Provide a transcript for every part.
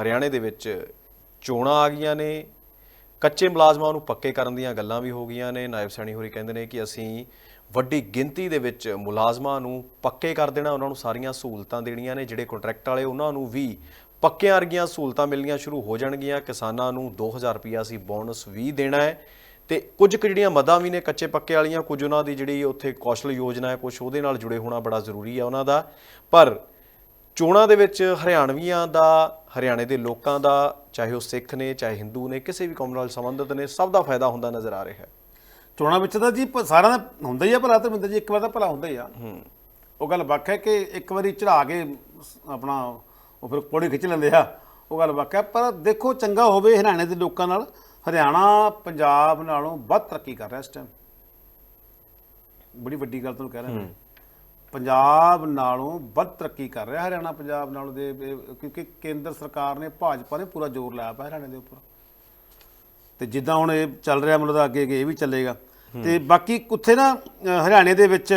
ਹਰਿਆਣੇ ਦੇ ਵਿੱਚ ਚੋਣਾਂ ਆ ਗਈਆਂ ਨੇ। ਕੱਚੇ ਮੁਲਾਜ਼ਮਾਂ ਨੂੰ ਪੱਕੇ ਕਰਨ ਦੀਆਂ ਗੱਲਾਂ ਵੀ ਹੋ ਗਈਆਂ ਨੇ। ਨਾਇਬ ਸੈਣੀ ਹੋਰੀ ਕਹਿੰਦੇ ਨੇ ਕਿ ਅਸੀਂ ਵੱਡੀ ਗਿਣਤੀ ਦੇ ਵਿੱਚ ਮੁਲਾਜ਼ਮਾਂ ਨੂੰ ਪੱਕੇ ਕਰ ਦੇਣਾ, ਉਹਨਾਂ ਨੂੰ ਸਾਰੀਆਂ ਸਹੂਲਤਾਂ ਦੇਣੀਆਂ ਨੇ। ਜਿਹੜੇ ਕੰਟਰੈਕਟ ਵਾਲੇ, ਉਹਨਾਂ ਨੂੰ ਵੀ ਪੱਕਿਆਂ ਵਰਗੀਆਂ ਸਹੂਲਤਾਂ ਮਿਲਣੀਆਂ ਸ਼ੁਰੂ ਹੋ ਜਾਣਗੀਆਂ। ਕਿਸਾਨਾਂ ਨੂੰ 2000 ਰੁਪਈਆ ਅਸੀਂ ਬੋਨਸ ਵੀ ਦੇਣਾ ਹੈ। ਤੇ ਕੁਝ ਕੁ ਜਿਹੜੀਆਂ ਮਦਾਂ ਵੀ ਨੇ ਕੱਚੇ ਪੱਕੇ ਵਾਲੀਆਂ, ਕੁਝ ਉਹਨਾਂ ਦੀ ਜਿਹੜੀ ਉੱਥੇ ਕੌਸ਼ਲ ਯੋਜਨਾ ਹੈ, ਕੁਝ ਉਹਦੇ ਨਾਲ ਜੁੜੇ ਹੋਣਾ ਬੜਾ ਜ਼ਰੂਰੀ ਹੈ ਉਹਨਾਂ ਦਾ। ਪਰ ਚੋਣਾਂ ਦੇ ਵਿੱਚ ਹਰਿਆਣਵੀਆਂ ਦਾ ਹਰਿਆਣੇ ਦੇ ਲੋਕਾਂ ਦਾ ਚਾਹੇ ਉਹ ਸਿੱਖ ਨੇ ਚਾਹੇ ਹਿੰਦੂ ਨੇ ਕਿਸੇ ਵੀ ਕੌਮ ਨਾਲ ਸੰਬੰਧਿਤ ਨੇ ਸਭ ਦਾ ਫਾਇਦਾ ਹੁੰਦਾ ਨਜ਼ਰ ਆ ਰਿਹਾ ਹੈ। ਚੋਣਾਂ ਵਿੱਚ ਤਾਂ ਜੀ ਸਾਰਿਆਂ ਦਾ ਹੁੰਦਾ ਹੀ ਆ ਭਲਾ ਧਰਮਿੰਦਰ ਜੀ ਇੱਕ ਵਾਰ ਤਾਂ ਭਲਾ ਹੁੰਦਾ ਹੀ ਆ। ਉਹ ਗੱਲ ਵੱਖ ਹੈ ਕਿ ਇੱਕ ਵਾਰੀ ਚੜਾ ਕੇ ਆਪਣਾ ਉਹ ਫਿਰ ਪੌੜੀ ਖਿੱਚ ਲੈਂਦੇ ਆ ਉਹ ਗੱਲ ਵੱਖ ਹੈ। ਪਰ ਦੇਖੋ ਚੰਗਾ ਹੋਵੇ ਹਰਿਆਣੇ ਦੇ ਲੋਕਾਂ ਨਾਲ ਹਰਿਆਣਾ ਪੰਜਾਬ ਨਾਲੋਂ ਵੱਧ ਤਰੱਕੀ ਕਰ ਰਿਹਾ ਇਸ ਟਾਈਮ ਬੜੀ ਵੱਡੀ ਗੱਲ ਤੁਹਾਨੂੰ ਕਹਿ ਰਿਹਾ ਮੈਂ। ਪੰਜਾਬ ਨਾਲੋਂ ਵੱਧ ਤਰੱਕੀ ਕਰ ਰਿਹਾ ਹਰਿਆਣਾ ਪੰਜਾਬ ਨਾਲੋਂ ਦੇ ਕਿਉਂਕਿ ਕੇਂਦਰ ਸਰਕਾਰ ਨੇ ਭਾਜਪਾ ਨੇ ਪੂਰਾ ਜ਼ੋਰ ਲਾਇਆ ਪਿਆ ਹਰਿਆਣੇ ਦੇ ਉੱਪਰ। ਤੇ ਜਿੱਦਾਂ ਹੁਣ ਇਹ ਚੱਲ ਰਿਹਾ ਮੈਨੂੰ ਤਾਂ ਅੱਗੇ ਅੱਗੇ ਇਹ ਵੀ ਚੱਲੇਗਾ। ਤੇ ਬਾਕੀ ਕੁੱਥੇ ਨਾ ਹਰਿਆਣੇ ਦੇ ਵਿੱਚ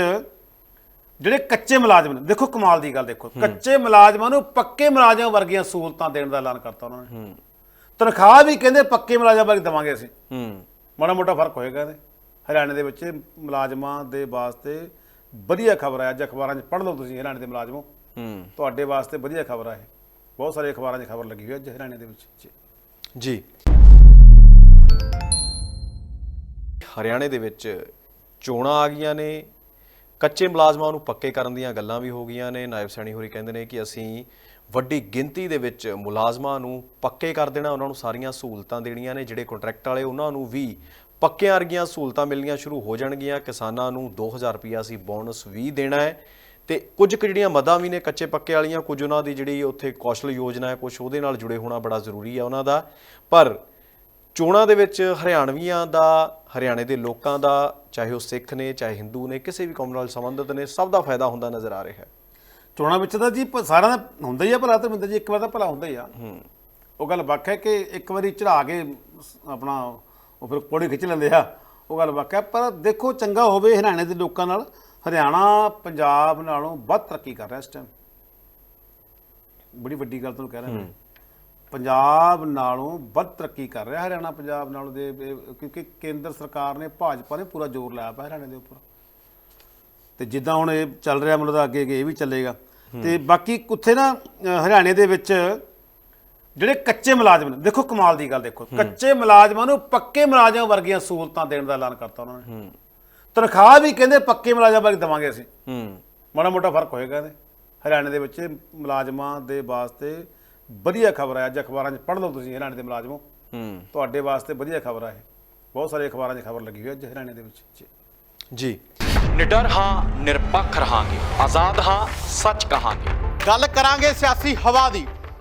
ਜਿਹੜੇ ਕੱਚੇ ਮੁਲਾਜ਼ਮ ਨੇ ਦੇਖੋ ਕਮਾਲ ਦੀ ਗੱਲ ਦੇਖੋ। ਕੱਚੇ ਮੁਲਾਜ਼ਮਾਂ ਨੂੰ ਪੱਕੇ ਮੁਲਾਜ਼ਮਾਂ ਵਰਗੀਆਂ ਸਹੂਲਤਾਂ ਦੇਣ ਦਾ ਐਲਾਨ ਕਰਤਾ ਉਹਨਾਂ ਨੇ। ਤਨਖਾਹ ਵੀ ਕਹਿੰਦੇ ਪੱਕੇ ਮੁਲਾਜ਼ਮਾਂ ਵਰਗੀ ਦੇਵਾਂਗੇ ਅਸੀਂ। ਹੂੰ। ਮਾੜਾ ਮੋਟਾ ਫ਼ਰਕ ਹੋਏਗਾ ਇਹਦੇ। ਹਰਿਆਣੇ ਦੇ ਵਿੱਚ ਮੁਲਾਜ਼ਮਾਂ ਦੇ ਵਾਸਤੇ ਵਧੀਆ ਖਬਰ ਹੈ ਅੱਜ ਅਖਬਾਰਾਂ 'ਚ ਪੜ੍ਹ ਲਓ ਤੁਸੀਂ ਹਰਿਆਣੇ ਦੇ ਮੁਲਾਜ਼ਮੋ। ਹੂੰ। ਤੁਹਾਡੇ ਵਾਸਤੇ ਵਧੀਆ ਖਬਰ ਹੈ ਇਹ। ਬਹੁਤ ਸਾਰੇ ਅਖਬਾਰਾਂ 'ਚ ਖਬਰ ਲੱਗੀ ਹੋਈ ਹੈ ਅੱਜ ਹਰਿਆਣੇ ਦੇ ਵਿੱਚ। ਜੀ। ਹਰਿਆਣੇ ਦੇ ਵਿੱਚ ਚੋਣਾਂ ਆ ਗਈਆਂ ਨੇ। ਕੱਚੇ ਮੁਲਾਜ਼ਮਾਂ ਨੂੰ ਪੱਕੇ ਕਰਨ ਦੀਆਂ ਗੱਲਾਂ ਵੀ ਹੋ ਗਈਆਂ ਨੇ। ਨਾਇਬ ਸੈਣੀ ਹੋਰੀ ਕਹਿੰਦੇ ਨੇ ਕਿ ਅਸੀਂ ਵੱਡੀ ਗਿਣਤੀ ਦੇ ਵਿੱਚ ਮੁਲਾਜ਼ਮਾਂ ਨੂੰ ਪੱਕੇ ਕਰ ਦੇਣਾ ਉਹਨਾਂ ਨੂੰ ਸਾਰੀਆਂ ਸਹੂਲਤਾਂ ਦੇਣੀਆਂ ਨੇ। ਜਿਹੜੇ ਕੰਟਰੈਕਟ ਵਾਲੇ ਉਹਨਾਂ ਨੂੰ ਵੀ ਪੱਕਿਆਂ ਵਰਗੀਆਂ ਸਹੂਲਤਾਂ ਮਿਲਣੀਆਂ ਸ਼ੁਰੂ ਹੋ ਜਾਣਗੀਆਂ। ਕਿਸਾਨਾਂ ਨੂੰ 2000 ਰੁਪਈਆ ਅਸੀਂ ਬੋਨਸ ਵੀ ਦੇਣਾ ਹੈ ਤੇ ਕੁਝ ਕੁ ਜਿਹੜੀਆਂ ਮਦਾਂ ਵੀ ਨੇ ਕੱਚੇ ਪੱਕੇ ਵਾਲੀਆਂ ਕੁਝ ਉਹਨਾਂ ਦੀ ਜਿਹੜੀ ਉੱਥੇ ਕੌਸ਼ਲ ਯੋਜਨਾ ਹੈ ਕੁਝ ਉਹਦੇ ਨਾਲ ਜੁੜੇ ਹੋਣਾ ਬੜਾ ਜ਼ਰੂਰੀ ਹੈ ਉਹਨਾਂ ਦਾ। ਪਰ ਚੋਣਾਂ ਦੇ ਵਿੱਚ ਹਰਿਆਣਵੀਆਂ ਦਾ ਹਰਿਆਣੇ ਦੇ ਲੋਕਾਂ ਦਾ ਚਾਹੇ ਉਹ ਸਿੱਖ ਨੇ ਚਾਹੇ ਹਿੰਦੂ ਨੇ ਕਿਸੇ ਵੀ ਕੌਮ ਨਾਲ ਸੰਬੰਧਿਤ ਨੇ ਸਭ ਦਾ ਫਾਇਦਾ ਹੁੰਦਾ ਨਜ਼ਰ ਆ ਰਿਹਾ ਹੈ। ਚੋਣਾਂ ਵਿੱਚ ਤਾਂ ਜੀ ਸਾਰਿਆਂ ਦਾ ਹੁੰਦਾ ਹੀ ਆ ਭਲਾ ਧਰਮਿੰਦਰ ਜੀ ਇੱਕ ਵਾਰ ਤਾਂ ਭਲਾ ਹੁੰਦਾ ਹੀ ਆ। ਉਹ ਗੱਲ ਵੱਖ ਹੈ ਕਿ ਇੱਕ ਵਾਰੀ ਚੜਾ ਕੇ ਆਪਣਾ ਉਹ ਫਿਰ ਪੌੜੀ ਖਿੱਚ ਲੈਂਦੇ ਆ ਉਹ ਗੱਲ ਹੈ। ਪਰ ਦੇਖੋ ਚੰਗਾ ਹੋਵੇ ਹਰਿਆਣੇ ਦੇ ਲੋਕਾਂ ਨਾਲ ਹਰਿਆਣਾ ਪੰਜਾਬ ਨਾਲੋਂ ਵੱਧ ਤਰੱਕੀ ਕਰ ਰਿਹਾ ਇਸ ਟਾਈਮ ਬੜੀ ਵੱਡੀ ਗੱਲ ਤੁਹਾਨੂੰ ਕਹਿ ਰਿਹਾ ਮੈਂ। ਪੰਜਾਬ ਨਾਲੋਂ ਵੱਧ ਤਰੱਕੀ ਕਰ ਰਿਹਾ ਹਰਿਆਣਾ ਪੰਜਾਬ ਨਾਲੋਂ ਦੇ ਕਿਉਂਕਿ ਕੇਂਦਰ ਸਰਕਾਰ ਨੇ ਭਾਜਪਾ ਨੇ ਪੂਰਾ ਜ਼ੋਰ ਲਾਇਆ ਪਿਆ ਹਰਿਆਣੇ ਦੇ ਉੱਪਰ। ਤੇ ਜਿੱਦਾਂ ਹੁਣ ਇਹ ਚੱਲ ਰਿਹਾ ਤਾਂ ਅੱਗੇ ਅੱਗੇ ਇਹ ਵੀ ਚੱਲੇਗਾ। ਤੇ ਬਾਕੀ ਕੁੱਥੇ ਨਾ ਹਰਿਆਣੇ ਦੇ ਵਿੱਚ ਜਿਹੜੇ ਕੱਚੇ ਮੁਲਾਜ਼ਮ ਨੇ ਦੇਖੋ ਕਮਾਲ ਦੀ ਗੱਲ ਦੇਖੋ ਕੱਚੇ ਮੁਲਾਜ਼ਮਾਂ ਨੂੰ ਪੱਕੇ ਮੁਲਾਜ਼ਮਾਂ ਵਰਗੀਆਂ ਸਹੂਲਤਾਂ ਦੇਣ ਦਾ ਐਲਾਨ ਕਰਤਾ ਉਹਨਾਂ ਨੇ। ਤਨਖਾਹ ਵੀ ਕਹਿੰਦੇ ਪੱਕੇ ਮੁਲਾਜ਼ਮਾਂ ਵਰਗੀ ਦੇਵਾਂਗੇ ਅਸੀਂ। ਹੂੰ। ਮਾੜਾ ਮੋਟਾ ਫ਼ਰਕ ਹੋਏਗਾ ਇਹਦੇ। ਹਰਿਆਣੇ ਦੇ ਵਿੱਚ ਮੁਲਾਜ਼ਮਾਂ ਦੇ ਵਾਸਤੇ ਵਧੀਆ ਖਬਰ ਹੈ ਅੱਜ ਅਖਬਾਰਾਂ 'ਚ ਪੜ੍ਹ ਲਓ ਤੁਸੀਂ ਹਰਿਆਣੇ ਦੇ ਮੁਲਾਜ਼ਮੋ। ਹੂੰ। ਤੁਹਾਡੇ ਵਾਸਤੇ ਵਧੀਆ ਖਬਰ ਹੈ ਇਹ। ਬਹੁਤ ਸਾਰੇ ਅਖਬਾਰਾਂ 'ਚ ਖਬਰ ਲੱਗੀ ਹੋਈ ਹੈ ਅੱਜ ਹਰਿਆਣੇ ਦੇ ਵਿੱਚ। ਜੀ। ਜੀ। ਨਿਡਰ ਹਾਂ ਨਿਰਪੱਖ ਰਹਾਂਗੇ। ਆਜ਼ਾਦ ਹਾਂ ਸੱਚ ਕਹਾਂਗੇ। ਗੱਲ ਕਰਾਂਗੇ ਸਿਆਸੀ ਹਵਾ ਦੀ।